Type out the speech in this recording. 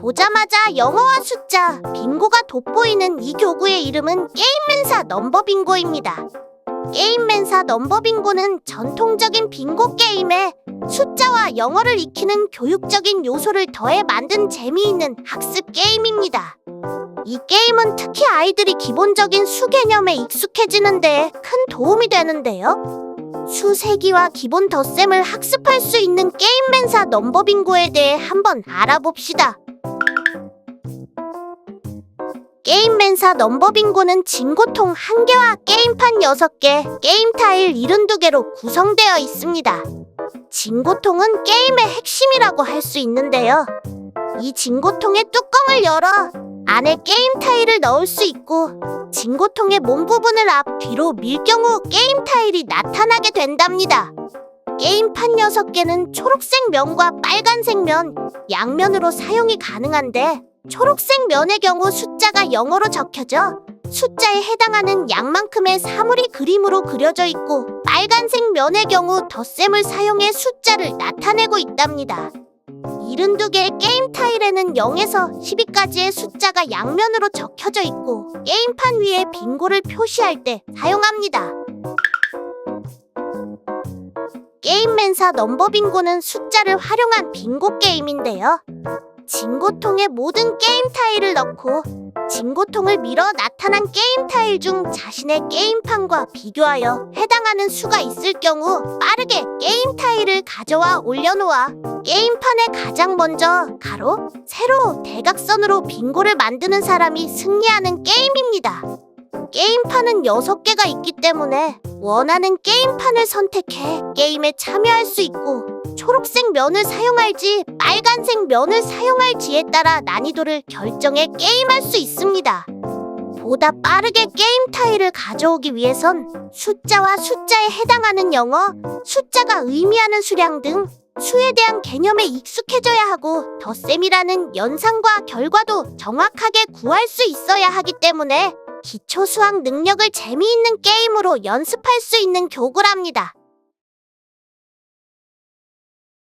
보자마자 영어와 숫자, 빙고가 돋보이는 이 교구의 이름은 게임맨사 넘버 빙고입니다. 게임맨사 넘버 빙고는 전통적인 빙고 게임에 숫자와 영어를 익히는 교육적인 요소를 더해 만든 재미있는 학습 게임입니다. 이 게임은 특히 아이들이 기본적인 수 개념에 익숙해지는 데에 큰 도움이 되는데요. 수 세기와 기본 덧셈을 학습할 수 있는 게임맨사 넘버 빙고에 대해 한번 알아봅시다. 게임맨사 넘버 빙고는 진고통 1개와 게임판 6개, 게임 타일 72개로 구성되어 있습니다. 진고통은 게임의 핵심이라고 할 수 있는데요. 이 진고통의 뚜껑을 열어 안에 게임 타일을 넣을 수 있고 진고통의 몸 부분을 앞 뒤로 밀 경우 게임 타일이 나타나게 된답니다. 게임판 6개는 초록색 면과 빨간색 면, 양면으로 사용이 가능한데 초록색 면의 경우 숫자가 영어로 적혀져 숫자에 해당하는 양만큼의 사물이 그림으로 그려져 있고 빨간색 면의 경우 덧셈을 사용해 숫자를 나타내고 있답니다. 72개의 게임 타일에는 0에서 12까지의 숫자가 양면으로 적혀져 있고 게임판 위에 빙고를 표시할 때 사용합니다. 게임맨사 넘버 빙고는 숫자를 활용한 빙고 게임인데요. 진고통에 모든 게임 타일을 넣고 진고통을 밀어 나타난 게임 타일 중 자신의 게임판과 비교하여 해당하는 수가 있을 경우 빠르게 게임 타일을 가져와 올려놓아 게임판에 가장 먼저 가로, 세로, 대각선으로 빙고를 만드는 사람이 승리하는 게임입니다. 게임판은 6개가 있기 때문에 원하는 게임판을 선택해 게임에 참여할 수 있고 초록색 면을 사용할지 빨간색 면을 사용할지에 따라 난이도를 결정해 게임할 수 있습니다. 보다 빠르게 게임 타일을 가져오기 위해선 숫자와 숫자에 해당하는 영어, 숫자가 의미하는 수량 등 수에 대한 개념에 익숙해져야 하고 덧셈이라는 연산과 결과도 정확하게 구할 수 있어야 하기 때문에 기초 수학 능력을 재미있는 게임으로 연습할 수 있는 교구랍니다.